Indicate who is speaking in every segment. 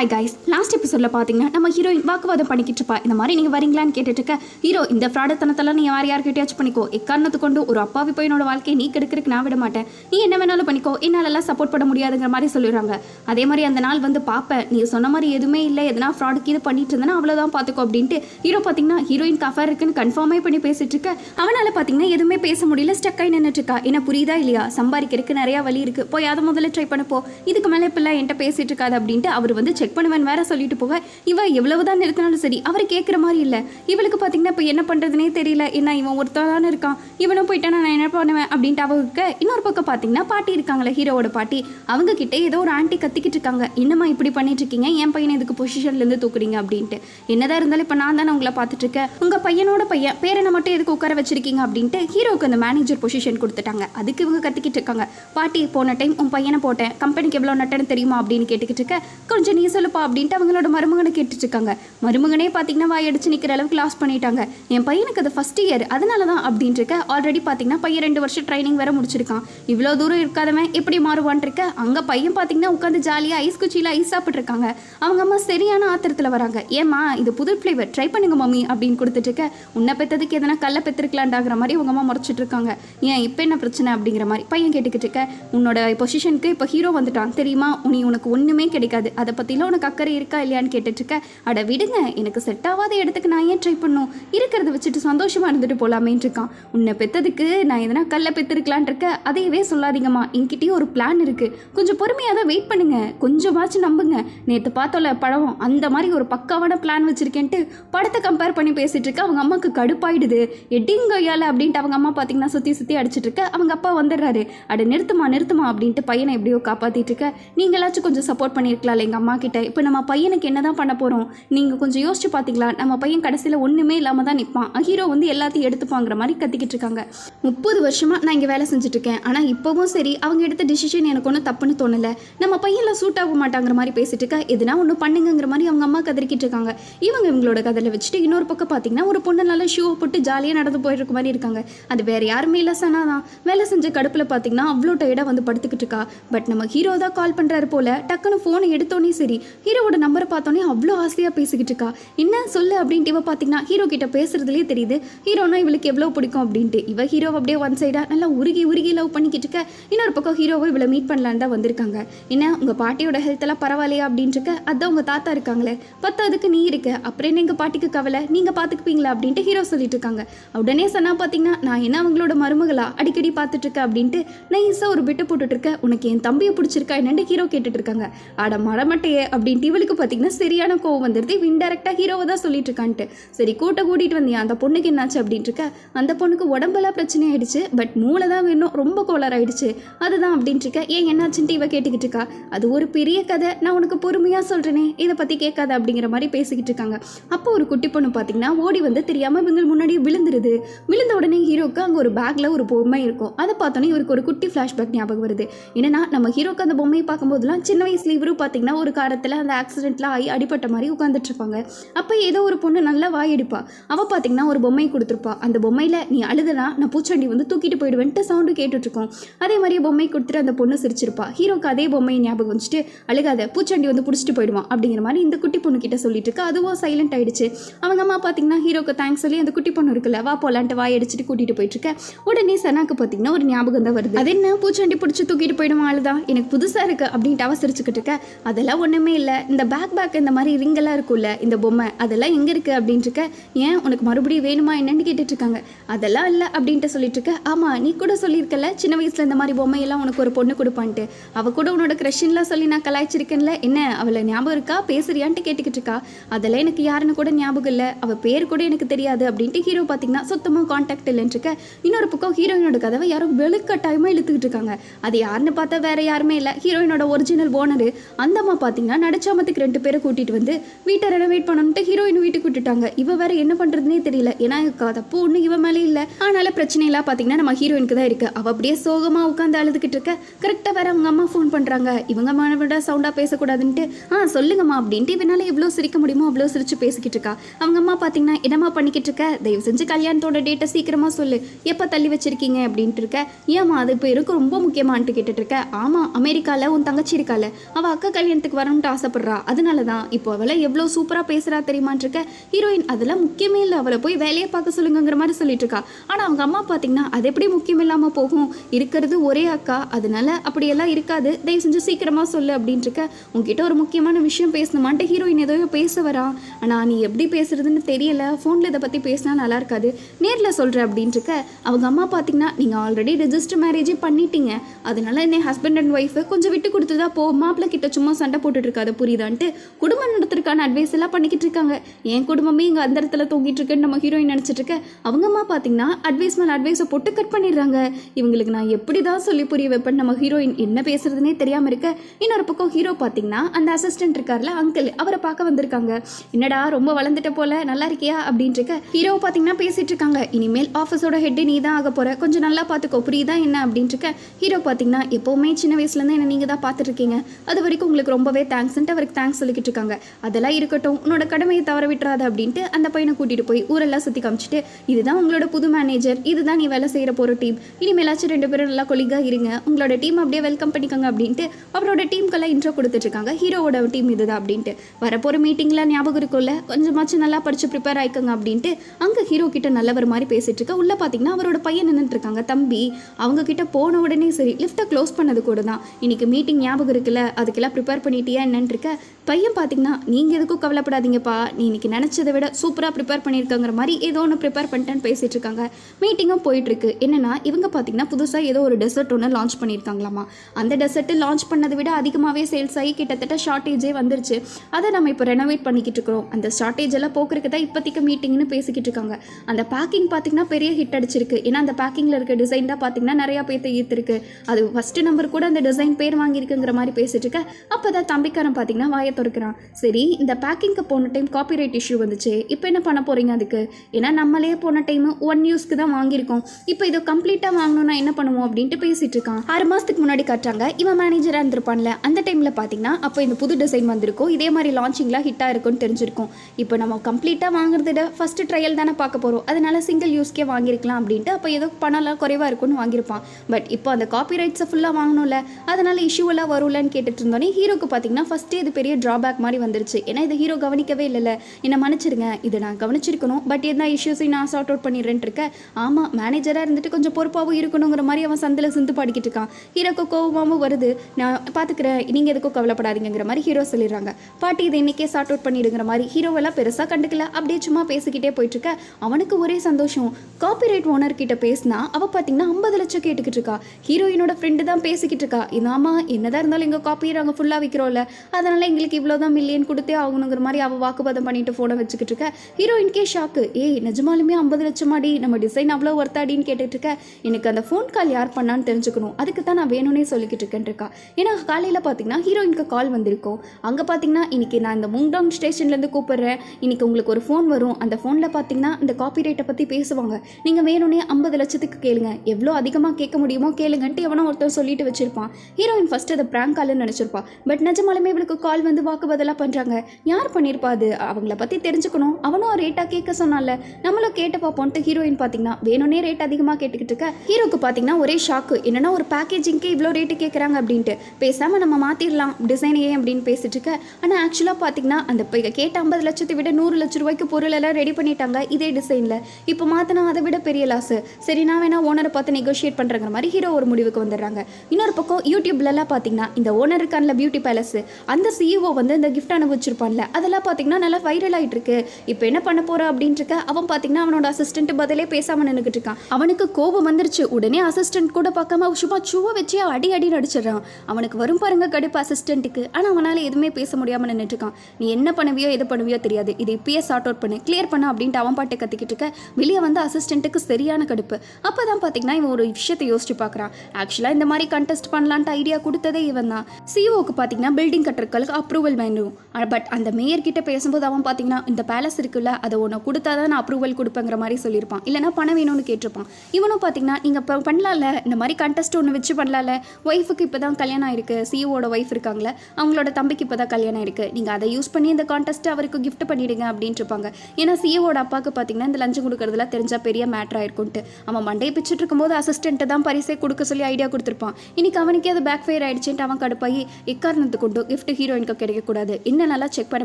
Speaker 1: Hi guys last எபிசோடில் பார்த்தீங்கன்னா நம்ம ஹீரோயின் வாக்குவாதம் பண்ணிக்கிட்டு இருப்பா. இந்த மாதிரி நீங்கள் வரீங்களான்னு கேட்டுட்டு இருக்க ஹீரோ இந்த ஃப்ராடத்தனத்தெல்லாம் நீ யார் யார்கிட்டயாச்சும் பண்ணிக்கோ. எக்காரணத்து கொண்டு ஒரு அப்பாவி பையனோட வாழ்க்கையை நீ கெடுக்கிறதுக்கு நான் விட மாட்டேன். நீ என்ன வேணாலும் பண்ணிக்கோ. என்னாலெல்லாம் சப்போர்ட் பண்ண முடியாதுங்கிற மாதிரி சொல்லிடுறாங்க. அதே மாதிரி அந்த நாள் வந்து பார்ப்பேன் நீ சொன்ன மாதிரி எதுவுமே இல்லை. எதனா ஃப்ராடுக்கு இது பண்ணிட்டு இருந்தேன்னா அவ்வளோதான் பார்த்துக்கோ அப்படின்ட்டு ஹீரோ பார்த்தீங்கன்னா ஹீரோயின் கஃபர் இருக்குன்னு கன்ஃபார்மே பண்ணி பேசிட்டு இருக்க. அவனால் பார்த்தீங்கன்னா எதுவுமே பேச முடியல. ஸ்டக் ஆகி நின்றுட்டு இருக்கா. என்ன புரியுதா இல்லையா? சம்பாதிக்கிறதுக்கு நிறையா வழி இருக்குது போய் அதை முதல்ல ட்ரை பண்ணப்போ இதுக்கு மேலே இப்பெல்லாம் என்கிட்ட பேசிட்டு இருக்காது அப்படின்ட்டு அவர் வந்து செக் பண்ணுவேன் வேற சொல்லிட்டு போக இவ எவ்வளவுதான் நிறுத்தினாலும் சரி அவர் கேட்குற மாதிரி இல்லை. இவளுக்கு பார்த்தீங்கன்னா இப்போ என்ன பண்ணுறதுனே தெரியல. என்ன இவன் ஒருத்தான் இருக்கான். இவனும் போயிட்டா நான் என்ன பண்ணுவேன் அப்படின்ட்டு அவருக்கு இன்னொரு பக்கம் பார்த்தீங்கன்னா பாட்டி இருக்காங்களே ஹீரோவோட பாட்டி. அவங்க கிட்ட ஏதோ ஒரு ஆண்டி கத்திக்கிட்டு இருக்காங்க. என்னம்மா இப்படி பண்ணிட்டு இருக்கீங்க? என் பையனை இதுக்கு பொசிஷன்லேருந்து தூக்குறீங்க அப்படின்ட்டு. என்னதான் இருந்தாலும் இப்போ நான் தானே உங்களை பார்த்துட்டு இருக்கேன். உங்கள் பையனோட பையன் பேரனை மட்டும் எதுக்கு உட்கார வச்சிருக்கீங்க அப்படின்ட்டு ஹீரோவுக்கு அந்த மேனேஜர் பொசிஷன் கொடுத்துட்டாங்க. அதுக்கு இவங்க கத்திக்கிட்டு இருக்காங்க. பாட்டி போன டைம் உன் பையனை போட்டேன். கம்பெனிக்கு எவ்வளோ நட்டன்னு தெரியுமா அப்படின்னு கேட்டுக்கிட்டு இருக்க. கொஞ்சம் நீ சொல்லுப்பா அப்படின்ட்டு அவங்களோட மருமகனை கேட்டுட்டு இருக்காங்க மருமகனே பார்த்தீங்கன்னா வாயடிச்சு நிற்கிற அளவுக்கு லாஸ் பண்ணிட்டாங்க. என் பையனுக்கு அது ஃபஸ்ட் இயர் அதனால தான் அப்படின்ட்டு இருக்க ஆல்ரெடி பார்த்தீங்கன்னா பையன் ரெண்டு வருஷம் ட்ரைனிங் வேற முடிச்சிருக்கான். இவ்வளோ தூரம் இருக்காதவன் எப்படி மாறுவான் இருக்க அங்கே பையன் பார்த்தீங்கன்னா உட்காந்து ஜாலியாக ஐஸ் குச்சியில் ஐஸ் சாப்பிட்ருக்காங்க. அவங்க அம்மா சரியான ஆத்திரத்தில் வராங்க. ஏம்மா இது புது ஃப்ளேவர் ட்ரை பண்ணுங்க மம்மி அப்படின்னு கொடுத்துட்டு இருக்க உன்னை பெற்றதுக்கு எதனா கல்ல பெற்றிருக்கலான்டாங்கிற மாதிரி உங்க அம்மா முறைச்சிட்டு இருக்காங்க ஏன் இப்போ என்ன பிரச்சனை அப்படிங்கிற மாதிரி பையன் கேட்டுக்கிட்டு இருக்க உன்னோட பொசிஷனுக்கு இப்போ ஹீரோ வந்துட்டான். தெரியுமா? உனி உனக்கு ஒன்றுமே கிடைக்காது. அதை பற்றிலாம் உனக்கு அக்கறை இருக்கா இல்லையான்னு கேட்டுட்டு அட விடுங்க எனக்கு செட் ஆகாத இடத்துக்கு நான் ஏன் ட்ரை பண்ணும்? இருக்கிறத வச்சுட்டு சந்தோஷமா இருந்துட்டு போலாமேன்னு இருக்கான். உன்னை பெற்றதுக்கு நான் எதனா கல்ல பெற்றிருக்கலான் இருக்க அதையவே சொல்லாதீங்கம்மா. என்கிட்டயும் ஒரு பிளான் இருக்கு. கொஞ்சம் பொறுமையாக தான் வெயிட் பண்ணுங்க. கொஞ்சமாச்சும் நம்புங்க. நேற்று பார்த்தோல படம் அந்த மாதிரி ஒரு பக்காவான பிளான் வச்சிருக்கேன்ட்டு படத்தை கம்பேர் பண்ணி பேசிட்டு இருக்க அவங்க அம்மாவுக்கு கடுப்பாயிடுது. எட்டிங்கய்யால அப்படின்ட்டு அவங்க அம்மா பார்த்தீங்கன்னா சுற்றி சுற்றி அடிச்சிட்டு இருக்க அவங்க அப்பா வந்துடுறாரு. அட நிறுத்துமா நிறுத்துமா அப்படின்ட்டு பையனை எப்படியோ காப்பாற்றிட்டு இருக்க. நீங்களாச்சும் கொஞ்சம் சப்போர்ட் பண்ணியிருக்கலாம்ல எங்கள் அம்மா கிட்ட இப்போ நம்ம பையனுக்கு என்ன தான் பண்ண போகிறோம் நீங்கள் கொஞ்சம் யோசிச்சு பார்த்தீங்களா நம்ம பையன் கடைசியில் ஒன்றுமே இல்லாமல் தான் நிற்பான் ஹீரோ வந்து எல்லாத்தையும் எடுத்துப்பாங்கிற மாதிரி கத்திக்கிட்டு இருக்காங்க. முப்பது வருஷமாக நான் இங்கே வேலை செஞ்சுட்ருக்கேன் ஆனால் இப்போவும் சரி அவங்க எடுத்த டிசிஷன் எனக்கு ஒன்றும் தப்புன்னு தோணலை. நம்ம பையனில் சூட் ஆக மாட்டாங்கிற மாதிரி பேசிட்டு இருக்க? எதுனா ஒன்று பண்ணுங்கிற மாதிரி அவங்க அம்மா கதறிக்கிட்டு இருக்காங்க. இவங்க இவங்களோட கதையில் வச்சுட்டு இன்னொரு பக்கம் பார்த்தீங்கன்னா ஒரு பொண்ணு நல்லா ஷூவை போட்டு ஜாலியாக நடந்து போயிருக்க மாதிரி இருக்காங்க. அது வேறு யாருமே இல்லை சனா தான். வேலை செஞ்ச கடுப்பில் பார்த்தீங்கன்னா அவ்வளோ டயர்டாக வந்து படுத்துக்கிட்டு இருக்கா. பட் நம்ம ஹீரோ தான் கால் பண்ணுறாரு போல் டக்குன்னு ஃபோனை எடுத்தோன்னே சரி ஹீரோவோட நம்பரை பார்த்தோன்னே அவ்வளோ ஆசையாக பேசிக்கிட்டு இருக்கா. என்ன சொல்லு அப்படின்ட்டு இவ பார்த்தீங்கன்னா ஹீரோ கிட்ட பேசுறதுலேயே தெரியுது. ஹீரோனா இவளுக்கு எவ்வளோ பிடிக்கும் அப்படின்ட்டு. இவ ஹீரோ அப்படியே ஒன் சைடாக நல்லா உருகி உருகி லவ் பண்ணிக்கிட்டு இருக்க. இன்னொரு பக்கம் ஹீரோவை இவளை மீட் பண்ணலான்னு தான் வந்திருக்காங்க. என்ன உங்கள் பாட்டியோட ஹெல்த்தெல்லாம் பரவாயில்லையா அப்படின்ட்டு இருக்க? அதான் உங்கள் தாத்தா இருக்காங்களே. பத்தாவதுக்கு நீ இருக்க. அப்புறம் என்ன எங்கள் பாட்டிக்கு கவலை? நீங்கள் பார்த்துக்குப்பீங்களா அப்படின்ட்டு ஹீரோ சொல்லிட்டு இருக்காங்க. உடனே சொன்னா பார்த்தீங்கன்னா நான் என்ன அவங்களோட மருமகளா? அடிக்கடி பார்த்துட்டு இருக்க அப்படின்ட்டு நைஸாக ஒரு பிட்டு போட்டுட்டு இருக்க. உனக்கு என் தம்பியை பிடிச்சிருக்கா என்னன்னு ஹீரோ கேட்டுட்டு இருக்காங்க. ஆட மரமட்டையே அப்படின்ட்டு இவளுக்கு பார்த்தீங்கன்னா சரியான கோவம் வந்துடுது இவ இன்டெரக்டாக ஹீரோவை தான் சொல்லிட்டு இருக்கான்ட்டு சரி கூட்ட கூட்டிட்டு வந்தியா? அந்த பொண்ணுக்கு என்னாச்சு அப்படின்ட்டு இருக்க அந்த பொண்ணுக்கு உடம்பெல்லாம் பிரச்சனை ஆயிடுச்சு பட் மூளை தான் வேணும். ரொம்ப கோளாறு ஆயிடுச்சு அதுதான் அப்படின்ட்டு இருக்க ஏன் என்னாச்சுன்ட்டு இவ கேட்டுக்கிட்டு இருக்கா அது ஒரு பெரிய கதை. நான் உனக்கு பொறுமையாக சொல்கிறேனே இதை பற்றி கேட்காத அப்படிங்கிற மாதிரி பேசிக்கிட்டு இருக்காங்க அப்போ ஒரு குட்டி பொண்ணு பார்த்தீங்கன்னா ஓடி வந்து தெரியாமல் இவங்க முன்னாடியே விழுந்துருது. விழுந்த உடனே ஹீரோக்கு அங்கே ஒரு பேக்கில் ஒரு பொம்மை இருக்கும். அதை பார்த்தோன்னே இவருக்கு ஒரு குட்டி ஃப்ளாஷ்பேக் ஞாபகம் வருது. என்னன்னா நம்ம ஹீரோக்கு அந்த பொம்மையை பார்க்கும்போதுலாம் சின்ன வயசுல இவரும் பார்த்தீங்கன்னா ஒரு இடத்துல அந்த ஆக்சிடென்ட்ல ஆகி அடிபட்ட மாதிரி உட்காந்துட்ருப்பாங்க அப்போ ஏதோ ஒரு பொண்ணு நல்லா வாயடிப்பா அவள் பார்த்தீங்கன்னா ஒரு பொம்மை கொடுத்துருப்பா. அந்த பொம்மையில் நீ அழுதுனா நான் பூச்சண்டி வந்து தூக்கிட்டு போயிடுவேன்ட்டு சவுண்டு கேட்டுட்ருக்கோம். அதே மாதிரியே பொம்மை கொடுத்துட்டு அந்த பொண்ணு சிரிச்சிருப்பா. ஹீரோக்கு அதே பொம்மை ஞாபகம் வச்சுட்டு அழுகாத பூச்சண்டி வந்து பிடிச்சிட்டு போயிடுவான். அப்படிங்கிற மாதிரி இந்த குட்டி பொண்ணு கிட்ட சொல்லிட்டு இருக்கு அதுவும் சைலண்ட் ஆயிடுச்சு. அவங்க அம்மா பார்த்தீங்கன்னா ஹீரோக்கு தேங்க்ஸ் சொல்லி அந்த குட்டி பொண்ணு இருக்குல்ல வா போலான்ட்டு வாய் அடிச்சுட்டு கூட்டிட்டு போயிட்டு இருக்க உடனே சனாக்கு பார்த்தீங்கன்னா ஒரு ஞாபகம் தான் வருது. அது என்ன? பூச்சண்டி பிடிச்சி தூக்கிட்டு போயிடுவான் அழுதான் எனக்கு புதுசாக இருக்கு அப்படின்ட்டு அவசரிச்சுக்கிட்டு இருக்க அதெல்லாம் ஒன்றுமே இல்லை. இந்த பேக் பேக் இந்த மாதிரி ரிங்கெல்லாம் இருக்கும்ல இந்த பொம்மை அதெல்லாம் எங்கே இருக்குது அப்படின்ட்டு இருக்க ஏன் உனக்கு மறுபடியும் வேணுமா என்னன்னு கேட்டுட்டு இருக்காங்க அதெல்லாம் இல்லை அப்படின்ட்டு சொல்லிட்டு இருக்க ஆமாம் நீ கூட சொல்லியிருக்கல சின்ன வயசில் இந்த மாதிரி பொம்மையெல்லாம் உனக்கு ஒரு பொண்ணு கொடுப்பான்ட்டு. அவ கூட உன்னோட க்ரஷன்லாம் சொல்லி நான் கலாய்ச்சிருக்கேன்ல என்ன அவளை ஞாபகம் இருக்கா பேசுறியான்ட்டு கேட்டுக்கிட்டு இருக்கா அதெல்லாம் எனக்கு யாருன்னு கூட ஞாபகம் இல்லை அவள் பேர் கூட எனக்கு தெரியாது அப்படின்ட்டு ஹீரோ பார்த்தீங்கன்னா சுத்தமாக காண்டாக்ட் இல்லைன்னு இருக்க இன்னொரு பக்கம் ஹீரோயினோட கதவை யாரும் வெளுக்கட்டாயமாக இழுத்துக்கிட்டு இருக்காங்க அது யாருன்னு பார்த்தா வேற யாருமே இல்லை ஹீரோயினோட ஒரிஜினல் ஓனரு அந்த அம்மா பார்த்தீங்கன்னா நடிச்சாமத்துக்கு ரெண்டு பேரை கூட்டிட்டு வந்து வீட்டை ரெனோவேட் பண்ணணும்ட்டு ஹீரோயின் வீட்டுக்கு விட்டுட்டாங்க. இவ வேற என்ன பண்றதுனே தெரியல. ஏன்னா க- தப்பு ஒன்று இவ மேலே இல்லை. அதனால பிரச்சனை எல்லாம் பார்த்தீங்கன்னா நம்ம ஹீரோயினுக்கு தான் இருக்கு. அவ அப்படியே சோகமா உட்காந்து அழுதுகிட்டு இருக்க. கரெக்டாக வேற அவங்க அம்மா ஃபோன் பண்றாங்க. இவங்க அம்மா சவுண்டா பேசக்கூடாதுன்ட்டு. ஆ சொல்லுங்கம்மா அப்படின்ட்டு இவனால எவ்வளோ சிரிக்க முடியுமோ அவ்வளோ சிரிச்சு பேசிக்கிட்டு இருக்கா. அவங்க அம்மா பார்த்தீங்கன்னா என்னம்மா பண்ணிக்கிட்டு இருக்க? தயவு செஞ்சு கல்யாணத்தோட டேட்டை சீக்கிரமா சொல்லு. எப்போ தள்ளி வச்சிருக்கீங்க அப்படின்ட்டு இருக்க. ஏம்மா அது இப்போ இருக்கு ரொம்ப முக்கியமானட்டு கேட்டுட்டு இருக்க? ஆமா அமெரிக்கால உன் தங்கச்சி இருக்கால அவ அக்கா கல்யாணத்துக்கு வரணும்ட்டு ஆசைப்படுறா. அதனால தான் இப்போ அவளை எவ்வளோ சூப்பராக பேசுகிறா தெரியுமான்னு இருக்க ஹீரோயின் அதெல்லாம் முக்கியமே இல்லை. அவளை போய் வேலையை பார்க்க சொல்லுங்கங்கிற மாதிரி சொல்லிட்டு இருக்கா ஆனால் அவங்க அம்மா பார்த்தீங்கன்னா அது எப்படி முக்கியம் இல்லாமல் போகும்? இருக்கிறது ஒரே அக்கா. அதனால அப்படியெல்லாம் இருக்காது. தயவு செஞ்சு சீக்கிரமாக சொல்லு அப்படின்ட்டு இருக்க உங்ககிட்ட ஒரு முக்கியமான விஷயம் பேசணுமான்ட்டு ஹீரோயின் ஏதோ பேச வரா. ஆனால் நீ எப்படி பேசுறதுன்னு தெரியல. ஃபோனில் இதை பற்றி பேசினா நல்லா இருக்காது. நேரில் சொல்கிற அப்படின்ட்டு இருக்க அவங்க அம்மா பார்த்தீங்கன்னா நீங்கள் ஆல்ரெடி ரெஜிஸ்டர் மேரேஜே பண்ணிட்டீங்க. அதனால என் ஹஸ்பண்ட் அண்ட் ஒய்ஃபு கொஞ்சம் விட்டு கொடுத்துதா போ. மாப்பிள்ளை கிட்ட சும்மா சண்டை போட்டுட்டு இருக்காது புரியுதான்ட்டு? குடும்பம் நடத்துறதுக்கான அட்வைஸ் எல்லாம் பண்ணிக்கிட்டு இருக்காங்க. என் குடும்பமே இங்கே அந்த இடத்துல தூங்கிட்டு இருக்குன்னு நம்ம ஹீரோயின் நினச்சிட்டு இருக்க. அவங்க அம்மா பார்த்தீங்கன்னா அட்வைஸ் மேலே அட்வைஸை போட்டு கட் பண்ணிடுறாங்க. இவங்களுக்கு நான் எப்படி தான் சொல்லி புரிய வைப்பேன்? நம்ம ஹீரோயின் என்ன பேசுறதுனே தெரியாமல் இருக்க. இன்னொரு பக்கம் ஹீரோ பார்த்தீங்கன்னா அந்த அசிஸ்டன்ட் இருக்கார்ல அங்கிள் அவரை பார்க்க வந்திருக்காங்க. என்னடா ரொம்ப வளர்ந்துட்ட போல நல்லா இருக்கியா? அப்படின்ட்டு இருக்க. ஹீரோ பார்த்தீங்கன்னா பேசிட்டு இருக்காங்க. இனிமேல் ஆஃபீஸோட ஹெட் நீ தான் ஆக போகிற கொஞ்சம் நல்லா பார்த்துக்கோ புரியுதா என்ன? அப்படின்ட்டு இருக்க. ஹீரோ பார்த்தீங்கன்னா எப்போவுமே சின்ன வயசுலேருந்து என்ன நீங்கள் தான் பார்த்துட்டு இருக்கீங்க. அது வரைக்கும் உங்களுக்கு ரொம்பவே தேங்க்ஸ் தேங்க்ஸ்ன்ட்டு அவருக்கு தேங்க்ஸ் சொல்லிக்கிட்டு இருக்காங்க அதெல்லாம் இருக்கட்டும் உன்னோட கடமையை தவற விட்டுறாத அப்படின்ட்டு அந்த பையனை கூட்டிகிட்டு போய் ஊரெல்லாம் சுற்றி காமிச்சிட்டு இதுதான் உங்களோட புது மேனேஜர் இதுதான் நீ வேலை செய்கிற போகிற டீம் இனிமேலாச்சும் ரெண்டு பேரும் நல்லா கொலிகாக இருங்க. உங்களோட டீம் அப்படியே வெல்கம் பண்ணிக்கோங்க அப்படின்ட்டு அவரோட டீமுக்கெல்லாம் இன்ட்ரோ கொடுத்துட்ருக்காங்க ஹீரோவோட டீம் இதுதான் அப்படின்ட்டு. வரப்போகிற மீட்டிங்கில் ஞாபகம் இருக்கும்ல? கொஞ்சமாச்சும் நல்லா படித்து ப்ரிப்பேர் ஆயிக்கோங்க அப்படின்ட்டு அங்கே ஹீரோ கிட்ட நல்லவர் மாதிரி பேசிகிட்டு இருக்க. உள்ளே பார்த்தீங்கன்னா அவரோட பையன் நின்றுட்டு இருக்காங்க தம்பி. அவங்க கிட்ட போன உடனே சரி லிஃப்ட்டை க்ளோஸ் பண்ணது கூட தான். இன்னைக்கு மீட்டிங் ஞாபகம் இருக்குல்ல? அதுக்கெல்லாம் ப்ரிப்பேர் பண்ணிட்டியா என்னன்னு இருக்க பையன் பார்த்தீங்கன்னா நீங்கள் எதுக்கும் கவலைப்படாதீங்கப்பா. நீ இன்னைக்கு நினச்சதை விட சூப்பராக ப்ரிப்பேர் பண்ணியிருக்கங்கிற மாதிரி ஏதோ ஒன்று ப்ரிப்பேர் பண்ணிட்டேன்னு பேசிட்டு இருக்காங்க மீட்டிங்கும் போயிட்டு இருக்கு என்னன்னா இவங்க பார்த்தீங்கன்னா புதுசாக ஏதோ ஒரு டெசர்ட் ஒன்று லான்ச் பண்ணியிருக்காங்களாமா. அந்த டெசர்ட்டு லான்ச் பண்ணதை விட அதிகமாகவே சேல்ஸ் ஆகி கிட்டத்தட்ட ஷார்ட்டேஜே வந்துருச்சு. அதை நம்ம இப்போ ரெனோவேட் பண்ணிக்கிட்டு இருக்கிறோம் அந்த ஷார்ட்டேஜ் எல்லாம் போக்குறதுக்கு தான் இப்போதைக்கு மீட்டிங்னு பேசிக்கிட்டு இருக்காங்க அந்த பேக்கிங் பார்த்தீங்கன்னா பெரிய ஹிட் அடிச்சிருக்கு. ஏன்னா அந்த பேக்கிங்கில் இருக்க டிசைன் தான் பார்த்தீங்கன்னா நிறையா பேர்த்த ஈர்த்திருக்கு. அது ஃபஸ்ட்டு நம்பர் கூட அந்த டிசைன் பேர் வாங்கியிருக்குங்கிற மாதிரி பேசிட்டு இருக்க அப்போ தான் கடைக்காரன் பார்த்தீங்கன்னா வாயை திறக்கிறான். சரி இந்த பேக்கிங்க்கு போன டைம் காப்பிரைட் இஷ்யூ வந்துச்சு. இப்போ என்ன பண்ண போகிறீங்க அதுக்கு? ஏன்னா நம்மளே போன டைம் ஒன் யூஸ்க்கு தான் வாங்கியிருக்கோம். இப்போ இதை கம்ப்ளீட்டாக வாங்கணும்னா என்ன பண்ணுவோம் அப்படின்ட்டு பேசிட்டு இருக்கான். ஆறு மாதத்துக்கு முன்னாடி காட்டுறாங்க. இவன் மேனேஜராக இருந்திருப்பான்ல. அந்த டைமில் பார்த்தீங்கன்னா அப்போ இந்த புது டிசைன் வந்திருக்கும். இதே மாதிரி லான்ச்சிங்லாம் ஹிட்டாக இருக்கும்னு தெரிஞ்சிருக்கும். இப்போ நம்ம கம்ப்ளீட்டாக வாங்குறத விட ஃபஸ்ட்டு ட்ரையல் தானே பார்க்க போகிறோம் அதனால சிங்கிள் யூஸ்க்கே வாங்கியிருக்கலாம் அப்படின்ட்டு அப்போ ஏதோ பணம்லாம் குறைவாக இருக்கும்னு வாங்கியிருப்பான். பட் இப்போ அந்த காப்பி ரைட்ஸை ஃபுல்லாக வாங்கணும்ல. அதனால இஷ்யூ எல்லாம் வரும்லன்னு கேட்டுட்டு இருந்தோன்னே ஹீரோக்கு பார்த்தீங்கன்னா ஃபஸ்ட்டே இது பெரிய ட்ராபேக் மாதிரி வந்துருச்சு. ஏன்னா இது ஹீரோ கவனிக்கவே இல்லைல்ல. என்னை மன்னிச்சிருங்க. இதை நான் கவனிச்சிருக்கணும். பட் என்ன இஷ்யூஸையும் நான் சார்ட் அவுட் பண்ணிடுறேன்ட்டு இருக்கேன் ஆமாம் மேனேஜராக இருந்துட்டு கொஞ்சம் பொறுப்பாகவும் இருக்கணுங்கிற மாதிரி அவன் சந்தில் சிந்து பாடிக்கிட்டு இருக்கான். ஹீரோக்கு கோவமாகவும் வருது. நான் பார்த்துக்கிறேன் நீங்கள் எதுக்கும் கவலைப்படாதீங்கிற மாதிரி ஹீரோ சொல்லிடுறாங்க. பாட்டி இதை இன்னைக்கே சார்ட் அவுட் பண்ணிடுங்கிற மாதிரி ஹீரோவெல்லாம் பெருசாக கண்டுக்கல. அப்படியே சும்மா பேசிக்கிட்டே போயிட்டு இருக்க. அவனுக்கு ஒரே சந்தோஷம். காப்பிரைட் ஓனர் கிட்ட பேசினா அவ பார்த்தீங்கன்னா ஐம்பது லட்சம் கேட்டுக்கிட்டு இருக்கா. ஹீரோயினோட ஃப்ரெண்டு தான் பேசிக்கிட்டு இருக்கா. இதாமா என்னதான் இருந்தாலும் எங்கள் காப்பி நாங்கள் ஃபுல்லாக விற்கிறோம்ல அதனால் எங்களுக்கு இவ்வளோதான் மில்லியன் கொடுத்தே ஆகணுங்கிற மாதிரி அவள் வாக்குவாதம் பண்ணிட்டு ஃபோனை வச்சுக்கிட்டு இருக்க. ஹீரோயின்கே ஷாக்கு ஏய் நிஜமாலுமே ஐம்பது லட்சம் அடி நம்ம டிசைன் அவ்வளோ ஒர்த்தாடின்னு கேட்டுட்டு இருக்க? எனக்கு அந்த ஃபோன் கால் யார் பண்ணான்னு தெரிஞ்சுக்கணும். அதுக்கு தான் நான் வேணும்னே சொல்லிக்கிட்டு இருக்கேன் இருக்கா. ஏன்னா காலையில் பார்த்தீங்கன்னா ஹீரோயினுக்கு கால் வந்திருக்கும். அங்கே பார்த்தீங்கன்னா இன்னைக்கு நான் இந்த முங்டவுன் ஸ்டேஷன்லேருந்து கூப்பிடுறேன். இன்னைக்கு உங்களுக்கு ஒரு ஃபோன் வரும். அந்த ஃபோனில் பார்த்தீங்கன்னா இந்த காப்பி ரைட்டை பற்றி பேசுவாங்க. நீங்கள் வேணும்னே ஐம்பது லட்சத்துக்கு கேளுங்க. எவ்வளோ அதிகமாக கேட்க முடியுமோ கேளுங்கன்ட்டு எவனோ ஒருத்தர் சொல்லிட்டு வச்சிருப்பான். ஹீரோயின் ஃபஸ்ட்டு அதை ப்ராங்க் கால்னு நினச்சிருப்பா. பட் நிஜமாலுமே இவளுக்கு கால் வந்து வாக்குபதெல்லாம் பண்ணுறாங்க யார் பண்ணியிருப்பா அது? அவங்கள பற்றி தெரிஞ்சுக்கணும். அவனும் ரேட்டாக கேட்க சொன்னால நம்மளும் கேட்டு பார்ப்போன்ட்டு ஹீரோயின் பார்த்தீங்கன்னா வேணும்னே ரேட் அதிகமாக கேட்டுக்கிட்டு இருக்க. ஹீரோக்கு பார்த்தீங்கன்னா ஒரே ஷாக்கு என்னன்னா ஒரு பேக்கேஜிங்க்கே இவ்வளோ ரேட்டு கேட்குறாங்க அப்படின்ட்டு. பேசாமல் நம்ம மாற்றிடலாம் டிசைன் ஏன் அப்படின்னு பேசிட்டு இருக்க. ஆனால் ஆக்சுவலாக பார்த்தீங்கன்னா அந்த ப- கேட்ட ஐம்பது லட்சத்தை விட நூறு லட்ச ரூபாய்க்கு பொருள் எல்லாம் ரெடி பண்ணிட்டாங்க. இதே டிசைனில் இப்போ மாற்றினா அதை விட பெரிய லாஸு சரி நான் வேணா ஓனரை பார்த்து நெகோஷியேட் பண்ணுறங்கிற மாதிரி ஹீரோ ஒரு முடிவுக்கு வந்துடுறாங்க. இன்னொரு பக்கம் யூடியூப்லலாம் பார்த்தீங்கன்னா இந்த ஓனர் இருக்கான்ல பியூட்டி பேலஸ் அந்த சிஇஓ வந்து இந்த கிஃப்ட் அனுபவிச்சிருப்பான்ல அதெல்லாம் பார்த்தீங்கன்னா நல்லா வைரல் ஆயிட்டு இருக்கு இப்போ என்ன பண்ண போற அப்படின்ட்டு இருக்க அவன் பார்த்தீங்கன்னா அவனோட அசிஸ்டன்ட் பதிலே பேசாமல் நின்றுக்கிட்டு இருக்கான். அவனுக்கு கோபம் வந்துருச்சு உடனே அசிஸ்டன்ட் கூட பார்க்காம சும்மா சுவ வச்சு அடி அடி நடிச்சிடறான். அவனுக்கு வரும் பாருங்க கடுப்பு அசிஸ்டன்ட்டுக்கு ஆனால் அவனால எதுவுமே பேச முடியாம நின்றுட்டு இருக்கான். நீ என்ன பண்ணுவியோ எது பண்ணுவியோ தெரியாது. இது இப்பயே சார்ட் அவுட் பண்ணு கிளியர் பண்ண அப்படின்ட்டு அவன் பாட்டு கத்திக்கிட்டு இருக்க வெளியே வந்து அசிஸ்டன்ட்டுக்கு சரியான கடுப்பு. அப்போ தான் பார்த்தீங்கன்னா இவன் ஒரு விஷயத்தை யோசிச்சு பார்க்குறான் ஆக்சுவலாக இந்த மாதிரி கண்டெஸ்ட் பண்ணலான்ட்டு ஐடியா கொடுத்ததே இவன் தான் சிஓக்கு பார்த்தீங்கன்னா பில்டிங் கட்டுறதுக்கு அப்ரூவல் வேணும் பட் அந்த மேயர்கிட்ட பேசும்போது அவன் பார்த்தீங்கன்னா இந்த பேலஸ் இருக்குல்ல அதை ஒன்று கொடுத்தா தான் நான் அப்ரூவல் கொடுப்பேங்கிற மாதிரி சொல்லியிருப்பான். இல்லைனா பணம் வேணும்னு கேட்டிருப்பான். இவனும் பார்த்தீங்கன்னா நீங்கள் இப்போ பண்ணலாம்ல இந்த மாதிரி கண்டஸ்ட் ஒன்று வச்சு பண்ணலாம்ல. ஒய்ஃபுக்கு இப்போ தான் கல்யாணம் ஆயிருக்கு சிஓட ஒய்ஃப் இருக்காங்களே அவங்களோட தம்பிக்கு இப்போ தான் கல்யாணம் ஆயிருக்கு. நீங்கள் அதை யூஸ் பண்ணி இந்த கான்டெஸ்ட்டை அவருக்கு கிஃப்ட் பண்ணிடுங்க அப்படின்ட்டு இருப்பாங்க ஏன்னா சிஓட அப்பாவுக்கு பார்த்தீங்கன்னா இந்த லஞ்சம் கொடுக்குறதுலாம் தெரிஞ்சால் பெரிய மேட்டர் ஆயிருக்கும்ட்டு. அவன் மண்டையை பிச்சுட்டு இருக்கும்போது அசிஸ்டண்ட்டை தான் பரிசே கொடுக்க சொல்லி ஐடியா கொடுத்துருப்பான். இன்னைக்கு அவனுக்கே அது பேக் ஃபயர் ஆயிடுச்சுன்ட்டு அவன் கடுப்பாகி எக்காரணத்து கொண்டு கிஃப்ட் ஹீரோயினுக்கு கிடைக்கக்கூடாது. என்ன நல்லா செக் பண்ண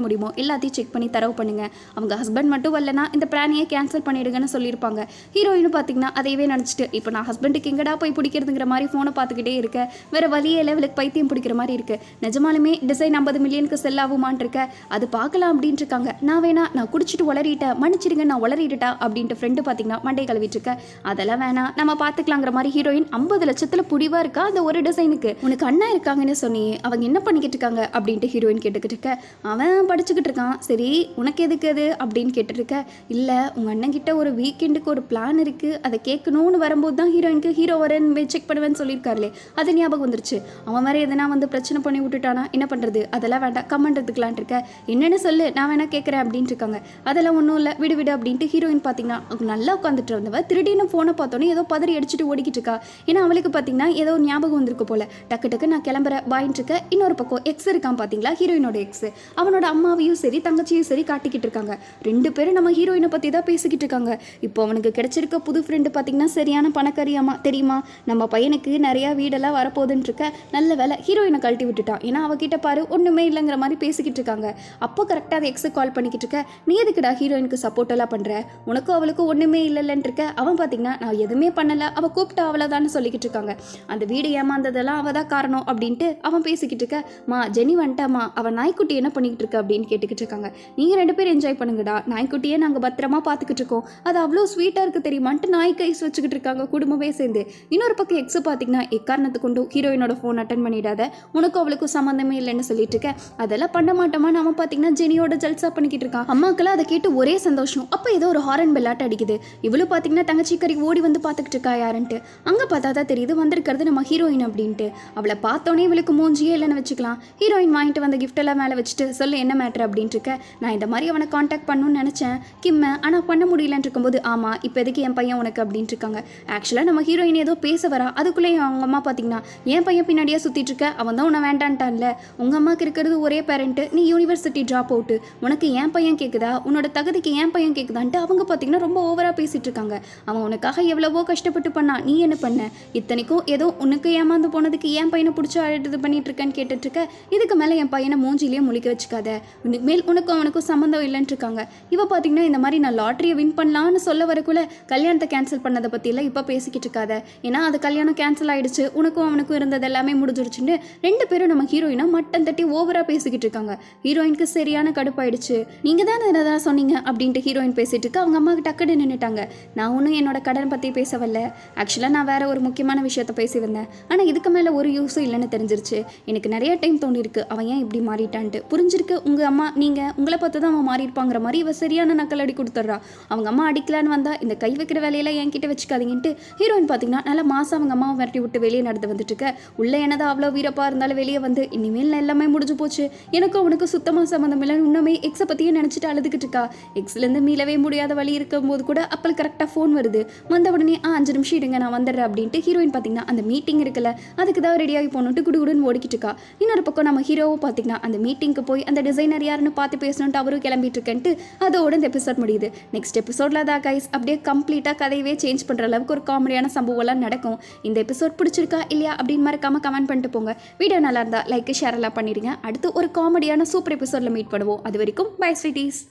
Speaker 1: முடியுமோ எல்லாத்தையும் செக் பண்ணி தரவு பண்ணுங்க. அவங்க ஹஸ்பண்ட் மட்டும் வரலனா இந்த பிளானையே கேன்சல் பண்ணிடுங்கன்னு சொல்லியிருப்பாங்க. ஹீரோயினும் பார்த்தீங்கன்னா அதையவே நினச்சிட்டு இப்போ நான் ஹஸ்பண்டுக்கு எங்கடா போய் பிடிக்கிறதுங்கிற மாதிரி ஃபோனை பார்த்துக்கிட்டே இருக்க. வேறு வழியே லெவலுக்கு பைத்தியம் பிடிக்கிற மாதிரி இருக்கு. நிஜமாலுமே டிசைன் ஐம்பது மில்லியனுக்கு செல் ஆகுமான் இருக்க. அது பார்க்கலாம் அப்படின்ட்டு இருக்காங்க. நான் வேணா நான் குடிச்சிட்டு உளறிட்டேன். மன்னிச்சிடுங்க நான் உளறிட்டா அப்படின்ட்டு ஃப்ரெண்டு பார்த்தீங்கன்னா மண்டை கழுவிட்டு இருக்க. அதெல்லாம் வேணாம் நம்ம பார்த்துக்கலாங்கிற மாதிரி ஹீரோயின் ஐம்பது லட்சத்தில் புடிவாக இருக்கா அந்த ஒரு டிசைனுக்கு உனக்கு அண்ணா இருக்காங்கன்னு சொன்னியே அவங்க என்ன பண்ணிக்கிட்டு இருக்காங்க? அப்படின்ட்டு ஹீரோயின் கேட்டுக்கிட்டு இருக்க. அவன் படிச்சுக்கிட்டு இருக்கான். சரி உனக்கு எதுக்கு அது? அப்படின்னு கேட்டுருக்க இல்லை உங்கள் அண்ணன்கிட்ட ஒரு வீக்கெண்டுக்கு ஒரு பிளான் இருக்குது அதை கேட்கணும்னு வரும்போது தான் ஹீரோயினுக்கு ஹீரோ வரேன்னு செக் பண்ணுவேன்னு சொல்லியிருக்காருலே. அது ஞாபகம் வந்துருச்சு. அவன் வேறு எதனா வந்து பிரச்சனை பண்ணி விட்டுட்டானா? என்ன பண்ணுறது அதெல்லாம் வேண்டாம். கமெண்ட் எடுத்துக்கலான் இருக்க. என்னென்னு சொல்லு. நான் வேணா கேட்குறேன் அப்படின்ட்டு இருக்காங்க. அதெல்லாம் ஒன்றும் இல்லை. விடு விடு அப்படின்ட்டு ஹீரோயின் பார்த்தீங்கன்னா அவங்க நல்லா உட்காந்துட்டு இருந்தவ திருடின்னு ஃபோனை பார்த்தோன்னே ஏதோ பதறி அடிச்சுட்டு ஓடிக்கிட்டு இருக்கா. ஏன்னா அவளுக்கு பார்த்தீங்கன்னா ஏதோ ஞாபகம் வந்திருக்கு போல. டக்கு டக்கு நான் கிளம்புற பாயின்னு இருக்க. இன்னொரு பக்கம் எக்ஸ் இருக்கான் பார்த்தீங்களா ஹீரோயினோட எக்ஸ் அவனோட அம்மாவையும் சரி தங்கச்சியும் சரி காட்டிக்கிட்டு இருக்காங்க. ரெண்டு பேரும் நம்ம ஹீரோயினை பற்றி தான் பேசிக்கிட்டு இருக்காங்க. இப்போ அவனுக்கு கிடைச்சிருக்க புது ஃப்ரெண்டு பார்த்தீங்கன்னா சரியான பணக்காரியாமா தெரியுமா? நம்ம பையனுக்கு நிறையா வீடெல்லாம் வரப்போகுதுன்னு இருக்க நல்ல வேலை ஹீரோயினை கழட்டி விட்டுட்டான். ஏன்னா அவகிட்ட பாரு ஒன்றுமே இல்லைங்கிற மாதிரி பேசிக்கிட்டு இருக்காங்க. அப்போ கரெக்டாக அதை எக்ஸு கால் பண்ணிக்கிட்டு இருக்க நீ எதுக்குடா ஹீரோயினுக்கு சப்போர்ட்டெல்லாம் பண்ணுற உனக்கும் அவளுக்கும் ஒன்றுமே இல்லைல்லன்னு இருக்க அவன் பார்த்தீங்கன்னா நான் எதுவுமே பண்ணலை. அவள் கூப்பிட்டா அவ்வளோதான்னு சொல்லிக்கிட்டு இருக்காங்க. அந்த வீடு ஏமாந்ததெல்லாம் அவள் தான் காரணம் அப்படின்ட்டு அவன் பேசிக்கிட்டு இருக்க மா ஜெனி வந்துட்டாமா அவன் நாய்க்குட்டி என்ன பண்ணிக்கிட்டு இருக்க அப்படின்னு கேட்டுக்கிட்டு இருக்காங்க நீங்கள் ரெண்டு பேரும் என்ஜாய் பண்ணுங்கடா. நாய்க்குட்டியே நாங்கள் பத்திரமா பார்த்துக்கிட்டு இருக்கோம் அது அவ்வளோ ஸ்வீட்டாக இருக்குது தெரியுமான்ட்டு நாய் கைஸ் வச்சுக்கிட்டு இருக்காங்க குடும்பமே சேர்ந்து. இன்னொரு பக்கம் எக்ஸு பார்த்தீங்கன்னா எக்காரணத்து கொண்டு ஹீரோயினோட ஃபோன் அட்டன் பண்ணிடாத. உனக்கும் அவளுக்கும் சம்மந்தமே இல்லைன்னு சொல்லிட்டு இருக்கேன் அதெல்லாம் பண்ண மாட்டோமா? நாம பார்த்தீங்கன்னா ஜெனியோட ஜல்சா பண்ணிக்கிட்டு இருக்கான் அம்மாக்கெல்லாம் அதை கேட்டு ஒரே சந்தோஷம். அப்போ ஏதோ ஒரு ஹாரன் பெல்லாட்டு அடிக்குது. இவ்வளோ பார்த்தீங்கன்னா தங்கச்சி கறி ஓடி வந்து பார்த்துக்கிட்டு இருக்கா யாருன்ட்டு. அங்கே பார்த்தா தான் தெரியுது வந்திருக்கிறது நம்ம ஹீரோயின் அப்படின்ட்டு. அவளை பார்த்தோன்னே இவளுக்கு மூஞ்சியே இல்லைன்னு வச்சுக்கலாம். ஹீரோயின் வாங்கிட்டு வந்த கிஃப்ட் எல்லாம் மேலே வச்சுட்டு சொல்லு என்ன மேட்ரு அப்படின்ட்டு இருக்க நான் இந்த மாதிரி அவனை காண்டாக்ட் பண்ணணும்னு நினச்சேன். கிம்ம ஆனால் பண்ண முடியலன்னு இருக்கும்போது ஆமாம் இப்போ எதுக்கு என் பையன் உனக்கு? அப்படின்ட்டு இருக்காங்க ஆக்சுவலாக நம்ம ஹீரோயின் ஏதோ பேச வரா. அதுக்குள்ளே அவங்க அம்மா பார்த்தீங்கன்னா என் பையன் பின்னாடியே சுற்றிட்டு இருக்க அவன் தான் உன்னை வேண்டான்ட்டான்ல. உங்கள் அம்மாவுக்கு இருக்கிறது ஒரே பேரண்ட்டு நீ யூனிவர்சிட்டி ட்ராப் அவுட்டு உனக்கு என் பையன் கேட்குதா உன்னோட தகுதிக்கு என் பையன் கேட்குதான்ட்டு அவங்க பார்த்தீங்கன்னா ரொம்ப ஓவராக பேசிகிட்டு இருக்காங்க அவன் உனக்காக எவ்வளவோ கஷ்டப்பட்டு பண்ணா. நீ என்ன பண்ண? இத்தனைக்கும் ஏதோ உனக்கு ஏமாந்து போனதுக்கு என் பையனை பிடிச்சி இது பண்ணிட்டு இருக்கேன்னு கேட்டுட்ருக்க இதுக்கு மேலே என் பையனை மூஞ்சிலேயே முழிக்க வச்சுக்காத உனக்கு மேல் உனக்கும் அவனுக்கும் சம்மந்தம் இல்லைன்னு இருக்காங்க இவ பார்த்தீங்கன்னா இந்த மாதிரி நான் லாட்ரியை வின் பண்ணலான்னு சொல்ல வரக்குள்ள கல்யாணத்தை கேன்சல் பண்ணதை பற்றியெல்லாம் இப்போ பேசிக்கிட்டு இருக்காத ஏன்னா அது கல்யாணம் கேன்சல் ஆகிடுச்சு உனக்கும் அவனுக்கும் இருந்தது எல்லாமே முடிஞ்சிருச்சுன்னு ரெண்டு பேரும் நம்ம ஹீரோயினை மட்டன் தட்டி ஓவராக பேசிக்கிட்டு இருக்காங்க ஹீரோயினுக்கு சரியான கடுப்பாயிடுச்சு. நீங்கள் தான் என்னதான் சொன்னீங்க அப்படின்ட்டு ஹீரோயின் பேசிட்டு இருக்கு அவங்க அம்மாவுக்கு டக்குன்னு நின்றுட்டாங்க நான் ஒன்றும் என்னோட கடன் பற்றி பேச வரல ஆக்சுவலாக நான் வேற ஒரு முக்கியமான விஷயத்த பேசி வந்தேன் ஆனால் இதுக்கு மேலே ஒரு யூஸும் இல்லைன்னு தெரிஞ்சிருச்சு. எனக்கு நிறைய டைம் தோணிருக்கு அவன் ஏன் இப்படி மாறிட்டான்ட்டு. புரிஞ்சிருக்கு உங்கள் அம்மா நீங்கள் உங்களை பார்த்து தான் அவன் மாறியிருப்பாங்கிற மாதிரி இவ சரியான நக்கல் அடி கொடுத்துட்றா. அவங்க அம்மா அடிக்கலான்னு வந்தால் இந்த கை வைக்கிற வேலையெல்லாம் என்கிட்ட வச்சுக்காதீங்கன்ட்டு ஹீரோயின் பார்த்தீங்கன்னா நல்லா மாதம் அவங்க அம்மாவை விரட்டி விட்டு வெளியே நடந்து வந்துட்டு இருக்க உள்ளே என்னதான் அவ்வளோ வீரப்பாக இருந்தாலும் வெளியே வந்து இனிமேல் எல்லாமே முடிஞ்சு போச்சு. எனக்கும் அவனுக்கு சுத்தமாக சம்மந்தம் இல்லைன்னு இன்னுமே எக்ஸை பற்றியே நினச்சிட்டு அழுதுகிட்டு இருக்கா. எக்ஸ்லேருந்து மீளவே முடியாத வழி இருக்கும்போது கூட அப்பல் கரெக்டாக ஃபோன் வருது. வந்த உடனே ஆ அஞ்சு நிமிஷம் இருங்க நான் வந்துடுறேன் அப்படின்ட்டு ஹீரோயின் பார்த்தீங்கன்னா அந்த மீட்டிங் இருக்குல்ல அதுக்கு தான் ரெடியாகி போகணுன்ட்டு குடுகுடுன்னு ஓடிக்கிட்டு இருக்கா. இன்னொரு பக்கம் நம்ம ஹீரோவும் பார்த்தீங்கன்னா அந்த மீட்டிங்க்கு போய் அந்த டிசைனர் யாருன்னு பார்த்து பேசணுன்ட்டு அவரும் கிளம்பிட்டு இருக்கேன்ட்டு அதோட இந்த எபிசோட் முடியுது. நெக்ஸ்ட் எபிசோடில் தான் கைஸ் அப்படியே கம்ப்ளீட்டாக கதையவே சேஞ்ச் பண்ணுற அளவுக்கு ஒரு காமெடியான சம்பவம்லாம் நடக்கும். இந்த எபிசோட் பிடிச்சிருக்கா இல்லையா அப்படின்னு மறக்காம கமெண்ட் பண்ணிட்டு போங்க. வீடியோ நல்லா இருந்தால் லைக் ஷேர் எல்லாம் பண்ணிடுங்க. அடுத்து ஒரு காமெடியான சூப்பர் எபிசோடில் மீட் பண்ணுவோம். அது வரைக்கும் பை ஸ்வீட்டீஸ்